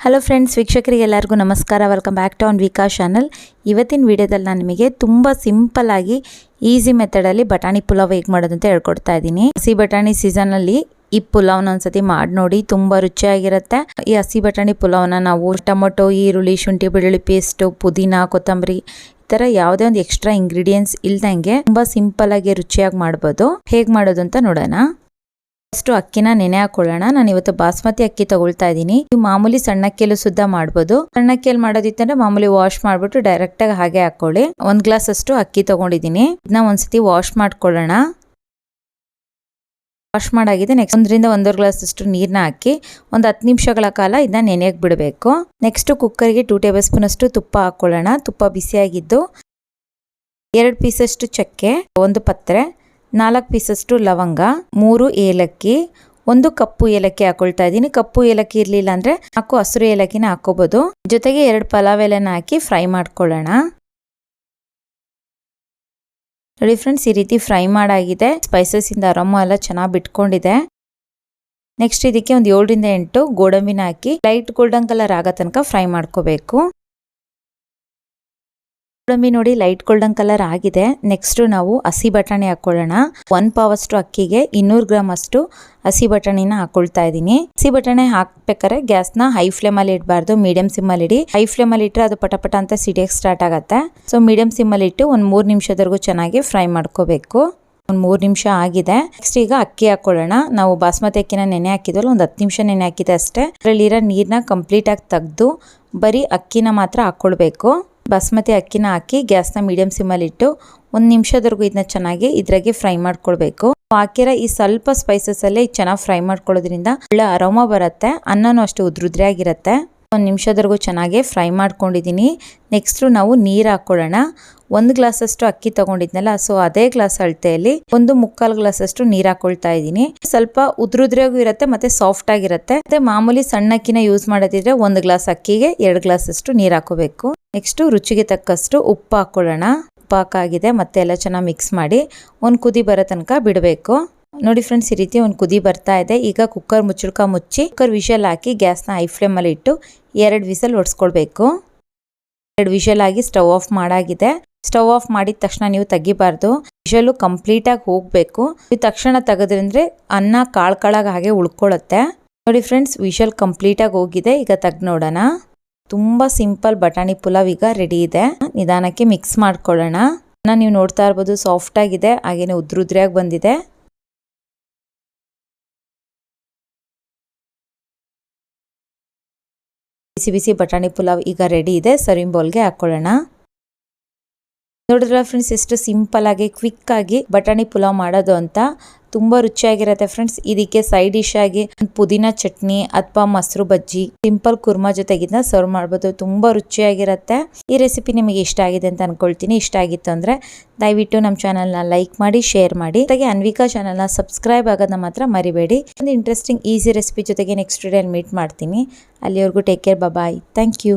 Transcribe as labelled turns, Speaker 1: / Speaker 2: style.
Speaker 1: Hello friends ವೀಕ್ಷಕರಿಗೆ ಎಲ್ಲರಿಗೂ ನಮಸ್ಕಾರ. Welcome back to on Vika channel ಇವತ್ತಿನ ವಿಡಿಯೋದಲ್ಲಿ ನಾನು ನಿಮಗೆ ತುಂಬ ಸಿಂಪಲ್ ಆಗಿ ಈಸಿ ಮೆಥಡಲ್ಲಿ ಬಟಾಣಿ ಪುಲಾವ್ ಹೇಗೆ ಮಾಡೋದು ಅಂತ ಹೇಳ್ಕೊಡ್ತಾ ಇದ್ದೀನಿ. ಹಸಿ ಬಟಾಣಿ ಸೀಸನಲ್ಲಿ ಈ ಪುಲಾವ್ನ ಒಂದ್ಸತಿ ಮಾಡಿ ನೋಡಿ, ತುಂಬ ರುಚಿಯಾಗಿರುತ್ತೆ. ಈ ಹಸಿ ಬಟಾಣಿ ಪುಲಾವ್ನ ನಾವು ಟೊಮೊಟೊ, ಈರುಳ್ಳಿ, ಶುಂಠಿ, ಬೆಳ್ಳುಳ್ಳಿ ಪೇಸ್ಟು ಪುದೀನ, ಕೊತ್ತಂಬರಿ ಈ ಥರ ಯಾವುದೇ ಒಂದು ಎಕ್ಸ್ಟ್ರಾ ಇಂಗ್ರೀಡಿಯೆಂಟ್ಸ್ ಇಲ್ದಂಗೆ ತುಂಬ ಸಿಂಪಲ್ ಆಗಿ ರುಚಿಯಾಗಿ ಮಾಡ್ಬೋದು. ಹೇಗೆ ಮಾಡೋದು ಅಂತ ನೋಡೋಣ. ಫಸ್ಟ್ ಅಕ್ಕಿನ ನೆನೆ ಹಾಕೊಳ್ಳೋಣ. ನಾನು ಇವತ್ತು ಬಾಸ್ಮತಿ ಅಕ್ಕಿ ತಗೊಳ್ತಾ ಇದ್ದೀನಿ. ನೀವು ಮಾಮೂಲಿ ಸಣ್ಣ ಅಕ್ಕಿಯಲ್ಲೂ ಸುದ್ದ ಮಾಡ್ಬೋದು. ಸಣ್ಣಕ್ಕಿಯಲ್ಲಿ ಮಾಡೋದಿತ್ತಂದ್ರೆ ಮಾಮೂಲಿ ವಾಶ್ ಮಾಡ್ಬಿಟ್ಟು ಡೈರೆಕ್ಟ್ ಆಗಿ ಹಾಗೆ ಹಾಕೊಳ್ಳಿ. ಒಂದ್ ಗ್ಲಾಸ್ ಅಷ್ಟು ಅಕ್ಕಿ ತಗೊಂಡಿದ್ದೀನಿ. ಇದನ್ನ ಒಂದ್ಸತಿ ವಾಶ್ ಮಾಡ್ಕೊಳ್ಳೋಣ. ವಾಶ್ ಮಾಡಾಗಿದೆ. ನೆಕ್ಸ್ಟ್ ಒಂದರಿಂದ ಒಂದೂವರೆ ಗ್ಲಾಸ್ ಅಷ್ಟು ನೀರನ್ನ ಹಾಕಿ ಒಂದು ಹತ್ತು ನಿಮಿಷಗಳ ಕಾಲ ಇದನ್ನ ನೆನೆಯಕ್ಕೆ ಬಿಡಬೇಕು. ನೆಕ್ಸ್ಟ್ ಕುಕ್ಕರ್ಗೆ ಟೂ ಟೇಬಲ್ ಸ್ಪೂನ್ ಅಷ್ಟು ತುಪ್ಪ ಹಾಕೊಳ್ಳೋಣ. ತುಪ್ಪ ಬಿಸಿಯಾಗಿದ್ದು ಎರಡು ಪೀಸಷ್ಟು ಚಕ್ಕೆ, ಒಂದು ಪತ್ರೆ. ನಾಲ್ಕು ಪೀಸಷ್ಟು ಲವಂಗ, ಮೂರು ಏಲಕ್ಕಿ, ಒಂದು ಕಪ್ಪು ಏಲಕ್ಕಿ ಹಾಕೊಳ್ತಾ ಇದ್ದೀನಿ. ಕಪ್ಪು ಏಲಕ್ಕಿ ಇರಲಿಲ್ಲ ಅಂದರೆ ನಾಲ್ಕು ಹಸಿರು ಏಲಕ್ಕಿನ ಹಾಕೋಬೋದು. ಜೊತೆಗೆ ಎರಡು ಪಲಾವ್ ಎಲೆನ ಹಾಕಿ ಫ್ರೈ ಮಾಡ್ಕೊಳ್ಳೋಣ. ನೋಡಿ ಫ್ರೆಂಡ್ಸ್ ಈ ರೀತಿ ಫ್ರೈ ಮಾಡಾಗಿದೆ. ಸ್ಪೈಸಸ್ ಇಂದ ಅರಮ ಎಲ್ಲ ಚೆನ್ನಾಗಿ ಬಿಟ್ಕೊಂಡಿದೆ. ನೆಕ್ಸ್ಟ್ ಇದಕ್ಕೆ ಒಂದು ಏಳರಿಂದ ಎಂಟು ಗೋಡಂಬಿನ ಹಾಕಿ ಲೈಟ್ ಗೋಲ್ಡನ್ ಕಲರ್ ಆಗೋ ತನಕ ಫ್ರೈ ಮಾಡ್ಕೋಬೇಕು. ಗೋಡಂಬಿ ನೋಡಿ ಲೈಟ್ ಗೋಲ್ಡನ್ ಕಲರ್ ಆಗಿದೆ. ನೆಕ್ಸ್ಟ್ ನಾವು ಹಸಿ ಬಟಾಣಿ ಹಾಕೊಳ್ಳೋಣ. ಒನ್ ಪಾವ್ ಅಷ್ಟು ಅಕ್ಕಿಗೆ ಇನ್ನೂರು ಗ್ರಾಮ್ ಅಷ್ಟು ಹಸಿ ಬಟಾಣಿನ ಹಾಕೊಳ್ತಾ ಇದ್ದೀನಿ. ಹಸಿ ಬಟಾಣಿ ಹಾಕ್ಬೇಕಾದ್ರೆ ಗ್ಯಾಸ್ನ ಹೈ ಫ್ಲೇಮ್ ಅಲ್ಲಿ ಇಡಬಾರ್ದು, ಮೀಡಿಯಂ ಸಿಮ್ ಅಲ್ಲಿ ಇಡಿ. ಹೈ ಫ್ಲೇಮ್ ಅಲ್ಲಿ ಇಟ್ಟರೆ ಅದು ಪಟಪಟ ಪಟ ಅಂತ ಸಿಡಿಯಕ್ಕೆ ಸ್ಟಾರ್ಟ್ ಆಗುತ್ತೆ. ಸೊ, ಮೀಡಿಯಂ ಸಿಮ್ ಅಲ್ಲಿ ಇಟ್ಟು ಒಂದು ಮೂರು ನಿಮಿಷದವರೆಗೂ ಚೆನ್ನಾಗಿ ಫ್ರೈ ಮಾಡ್ಕೋಬೇಕು. ಒಂದು ಮೂರು ನಿಮಿಷ ಆಗಿದೆ. ನೆಕ್ಸ್ಟ್ ಈಗ ಅಕ್ಕಿ ಹಾಕೊಳ್ಳೋಣ. ನಾವು ಬಾಸ್ಮತಿ ಅಕ್ಕಿನ ನೆನೆ ಹಾಕಿದ್ವಲ್ಲ, ಒಂದು ಹತ್ತು ನಿಮಿಷ ನೆನೆ ಹಾಕಿದೆ ಅಷ್ಟೇ. ಅದರಲ್ಲಿರೋ ನೀರನ್ನ ಕಂಪ್ಲೀಟ್ ಆಗಿ ತೆಗೆದು ಬರೀ ಅಕ್ಕಿನ ಮಾತ್ರ ಹಾಕ್ಕೊಳ್ಬೇಕು ಬಾಸ್ಮತಿ ಅಕ್ಕಿನ ಹಾಕಿ ಗ್ಯಾಸ್ನ ಮೀಡಿಯಂ ಸಿಮ್ಮಲ್ಲಿಟ್ಟು ಒಂದು ನಿಮಿಷದವರೆಗೂ ಇದನ್ನ ಚೆನ್ನಾಗಿ ಇದ್ರಾಗೆ ಫ್ರೈ ಮಾಡ್ಕೊಳ್ಬೇಕು. ಹಾಕಿರೋ ಈ ಸ್ವಲ್ಪ ಸ್ಪೈಸಸ್ ಅಲ್ಲೇ ಚೆನ್ನಾಗಿ ಫ್ರೈ ಮಾಡ್ಕೊಳ್ಳೋದ್ರಿಂದ ಒಳ್ಳೆ ಅರೋಮ ಬರುತ್ತೆ, ಅನ್ನನೂ ಅಷ್ಟು ಉದ್ರುದ್ರೆ ಆಗಿರುತ್ತೆ. ಒಂದು ನಿಮಿಷದವರೆಗೂ ಚೆನ್ನಾಗಿ ಫ್ರೈ ಮಾಡ್ಕೊಂಡಿದ್ದೀನಿ. ನೆಕ್ಸ್ಟ್ ನಾವು ನೀರು ಹಾಕೊಳ್ಳೋಣ ಒಂದು ಗ್ಲಾಸ್ ಅಷ್ಟು ಅಕ್ಕಿ ತಗೊಂಡಿದ್ನಲ್ಲ, ಸೊ ಅದೇ ಗ್ಲಾಸ್ ಅಳತೆಯಲ್ಲಿ ಒಂದು ಮುಕ್ಕಾಲು ಗ್ಲಾಸ್ ಅಷ್ಟು ನೀರ್ ಹಾಕೊಳ್ತಾ ಇದ್ದೀನಿ. ಸ್ವಲ್ಪ ಉದ್ರುದ್ರೆಗೂ ಇರುತ್ತೆ, ಮತ್ತೆ ಸಾಫ್ಟ್ ಆಗಿರುತ್ತೆ. ಮತ್ತೆ ಮಾಮೂಲಿ ಸಣ್ಣ ಅಕ್ಕಿನ ಯೂಸ್ ಮಾಡೋದಿದ್ರೆ ಒಂದು ಗ್ಲಾಸ್ ಅಕ್ಕಿಗೆ ಎರಡು ಗ್ಲಾಸ್ ಅಷ್ಟು ನೀರ್ ಹಾಕೋಬೇಕು ನೆಕ್ಸ್ಟ್ ರುಚಿಗೆ ತಕ್ಕಷ್ಟು ಉಪ್ಪು ಹಾಕ್ಕೊಳ್ಳೋಣ. ಉಪ್ಪು ಹಾಕಾಗಿದೆ, ಮತ್ತೆ ಎಲ್ಲ ಚೆನ್ನಾಗಿ ಮಿಕ್ಸ್ ಮಾಡಿ ಒಂದು ಕುದಿ ಬರೋ ತನಕ ಬಿಡಬೇಕು. ನೋಡಿ ಫ್ರೆಂಡ್ಸ್ ಈ ರೀತಿ ಒಂದು ಕುದಿ ಬರ್ತಾ ಇದೆ. ಈಗ ಕುಕ್ಕರ್ ಮುಚ್ಚುಳ್ಕ ಮುಚ್ಚಿ ಕುಕ್ಕರ್ ವಿಷಲ್ ಹಾಕಿ ಗ್ಯಾಸ್ನ ಹೈ ಫ್ಲೇಮಲ್ಲಿ ಇಟ್ಟು ಎರಡು ವಿಸಲ್ ಹೊಡ್ಸ್ಕೊಳ್ಬೇಕು ಎರಡು ವಿಷಲ್ ಆಗಿ ಸ್ಟವ್ ಆಫ್ ಮಾಡಾಗಿದೆ. ಸ್ಟವ್ ಆಫ್ ಮಾಡಿದ ತಕ್ಷಣ ನೀವು ತೆಗಿಬಾರ್ದು. ವಿಷಲು ಕಂಪ್ಲೀಟಾಗಿ ಹೋಗಬೇಕು. ಇದು ತಕ್ಷಣ ತೆಗೆದ್ರಂದ್ರೆ ಅನ್ನ ಕಾಳು ಕಾಳಾಗಿ ಹಾಗೆ ಉಳ್ಕೊಳ್ಳುತ್ತೆ ನೋಡಿ ಫ್ರೆಂಡ್ಸ್ ವಿಷಲ್ ಕಂಪ್ಲೀಟಾಗಿ ಹೋಗಿದೆ. ಈಗ ತೆಗ್ದು ನೋಡೋಣ. ತುಂಬ ಸಿಂಪಲ್ ಬಟಾಣಿ ಪುಲಾವ್ ಈಗ ರೆಡಿ ಇದೆ. ನಿಧಾನಕ್ಕೆ ಮಿಕ್ಸ್ ಮಾಡ್ಕೊಳ್ಳೋಣ. ನೀವು ನೋಡ್ತಾ ಇರ್ಬೋದು ಸಾಫ್ಟ್ ಆಗಿದೆ, ಹಾಗೇನೆ ಉದ್ರುದ್ರಿಯಾಗಿ ಬಂದಿದೆ. ಬಿಸಿ ಬಿಸಿ ಬಟಾಣಿ ಪುಲಾವ್ ಈಗ ರೆಡಿ ಇದೆ. ಸರ್ವಿಂಗ್ ಬೌಲ್ಗೆ ಹಾಕೊಳ್ಳೋಣ. ನೋಡಿದ್ರ ಫ್ರೆಂಡ್ಸ್ ಎಷ್ಟು ಸಿಂಪಲ್ ಆಗಿ ಕ್ವಿಕ್ ಆಗಿ ಬಟಾಣಿ ಪುಲಾವ್ ಮಾಡೋದು ಅಂತ. ತುಂಬಾ ರುಚಿಯಾಗಿರುತ್ತೆ ಫ್ರೆಂಡ್ಸ್ ಇದಕ್ಕೆ ಸೈಡ್ ಡಿಶ್ ಆಗಿ ಪುದೀನ ಚಟ್ನಿ ಅಥವಾ ಮೊಸರು ಬಜ್ಜಿ ಸಿಂಪಲ್ ಕುರ್ಮಾ ಜೊತೆಗಿದ್ನ ಸರ್ವ್ ಮಾಡ್ಬೋದು. ತುಂಬಾ ರುಚಿಯಾಗಿರುತ್ತೆ. ಈ ರೆಸಿಪಿ ನಿಮಗೆ ಇಷ್ಟ ಆಗಿದೆ ಅಂತ ಅನ್ಕೊಳ್ತೀನಿ. ಇಷ್ಟ ಆಗಿತ್ತು ಅಂದ್ರೆ ದಯವಿಟ್ಟು ನಮ್ಮ ಚಾನಲ್ನ ಲೈಕ್ ಮಾಡಿ ಶೇರ್ ಮಾಡಿ. ಜೊತೆಗೆ ಅನ್ವಿಕಾ ಚಾನಲ್ನ ಸಬ್ಸ್ಕ್ರೈಬ್ ಆಗೋದನ್ನ ಮಾತ್ರ ಮರಿಬೇಡಿ. ಒಂದು ಇಂಟ್ರೆಸ್ಟಿಂಗ್ ಈಸಿ ರೆಸಿಪಿ ಜೊತೆಗೆ ನೆಕ್ಸ್ಟ್ ಡೇ ಮೀಟ್ ಮಾಡ್ತೀನಿ. ಅಲ್ಲಿವರೆಗೂ take care bye thank you